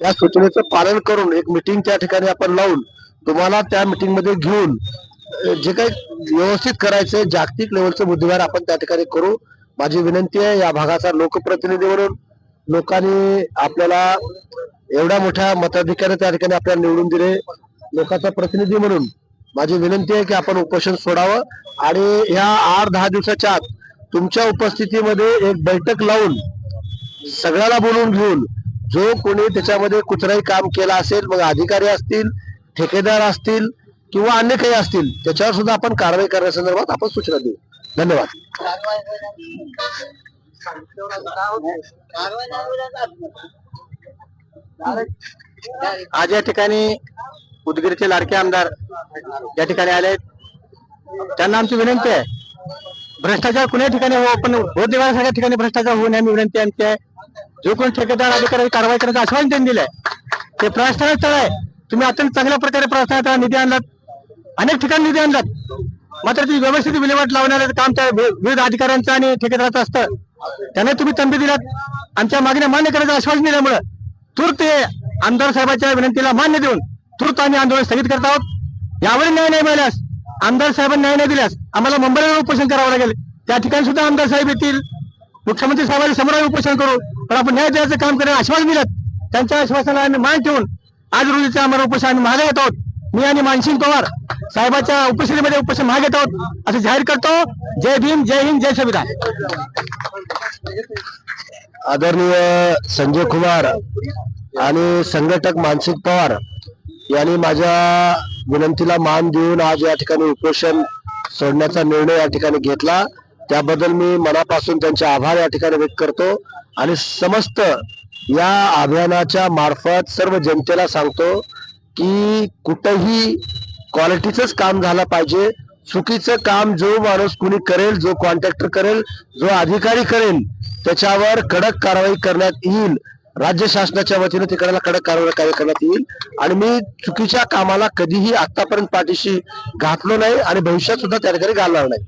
त्या सूचनेचं पालन करून एक मिटिंग त्या ठिकाणी आपण लावून तुम्हाला त्या मिटिंगमध्ये घेऊन जे काही व्यवस्थित करायचं जागतिक लेवलचे मुद्देवार आपण त्या ठिकाणी करू. माझी विनंती आहे या भागाचा लोकप्रतिनिधी म्हणून लोकांनी आपल्याला एवढ्या मोठ्या मताधिकाऱ्या त्या ठिकाणी आपल्याला निवडून दिले. लोकांचा प्रतिनिधी म्हणून माझी विनंती आहे की आपण उपोषण सोडावं आणि ह्या आठ दहा दिवसाच्या आत तुमच्या उपस्थितीमध्ये एक बैठक लावून सगळ्याला बोलवून घेऊन जो कोणी त्याच्यामध्ये कुठलाही काम केला असेल मग अधिकारी असतील ठेकेदार असतील किंवा अन्य काही असतील त्याच्यावर सुद्धा आपण कारवाई करण्यासंदर्भात आपण सूचना देऊ. धन्यवाद. आज या ठिकाणी उदगीरचे लाडके आमदार या ठिकाणी आले आहेत त्यांना आमची विनंती आहे. भ्रष्टाचार कुण्या ठिकाणी हो पण होत देवा सगळ्या ठिकाणी भ्रष्टाचार होऊ नये विनंती आमची आहे जो कोण ठेकेदार अधिकारी कारवाई करण्याचं आश्वासन त्यांनी दिलंय. ते प्रस्थान स्थळ आहे. तुम्ही अत्यंत चांगल्या प्रकारे प्रस्थानात निधी आणलात. अनेक ठिकाणी निधी आणलात. मात्र ती व्यवस्थित विल्हेवाट लावण्याचं काम त्या वि- विविध अधिकाऱ्यांचं आणि ठेकेदाराचं असतं. त्यांना तुम्ही तंबी दिलात. आमच्या मागण्या मान्य करायचं आश्वासन दिल्यामुळं तूर्त हे आमदार साहेबांच्या विनंतीला मान्य देऊन तूर्त आम्ही आंदोलन स्थगित करत आहोत. यावर न्याय नाही मिळाल्यास आमदार साहेबांनी न्याय नाही दिल्यास आम्हाला मुंबईला उपोषण करावं लागेल. त्या ठिकाणी सुद्धा आमदार साहेब येतील. मुख्यमंत्री साहेबांनी समोर उपोषण करू. पण आपण न्याय द्यायचं काम करण्याचं आश्वासन दिलं त्यांच्या आश्वासनाला आम्ही मान ठेवून आज रोजीचं आम्हाला उपोषण आम्ही मागे येत आहोत. मी आणि मानसिंग पवार साहेबाच्या उपस्थितीमध्ये उपोषण मागे येत आहोत. असं जाहीर करतो. जय भीम जय हिंद जय संविधान. आदरणीय संजय कुमार आणि संघटक मानसिक पवार यांनी माझ्या विनंतीला मान देऊन आज या ठिकाणी उपोषण सोडण्याचा निर्णय या ठिकाणी घेतला. त्याबद्दल मी मनापासून त्यांचे आभार या ठिकाणी व्यक्त करतो. आणि समस्त या अभियानाच्या मार्फत सर्व जनतेला सांगतो की कुठंही क्वालिटीचंच काम झालं पाहिजे. चुकीचं काम जो माणूस कुणी करेल जो कॉन्ट्रॅक्टर करेल जो अधिकारी करेल त्याच्यावर कडक कारवाई करण्यात येईल. राज्य शासनाच्या वतीने तिकडला कडक कारवाई कार्य करण्यात येईल. आणि मी चुकीच्या कामाला कधीही आतापर्यंत पाठीशी घातलो नाही आणि भविष्यात सुद्धा त्या ठिकाणी घालणार नाही.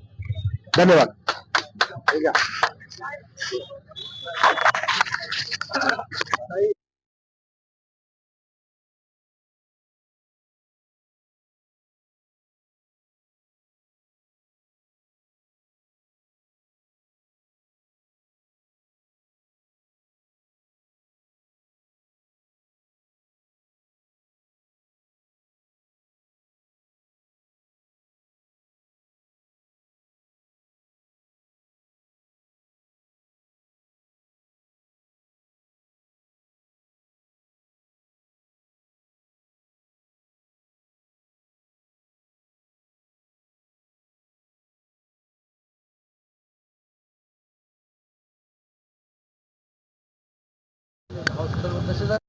धन्यवाद. 私だ。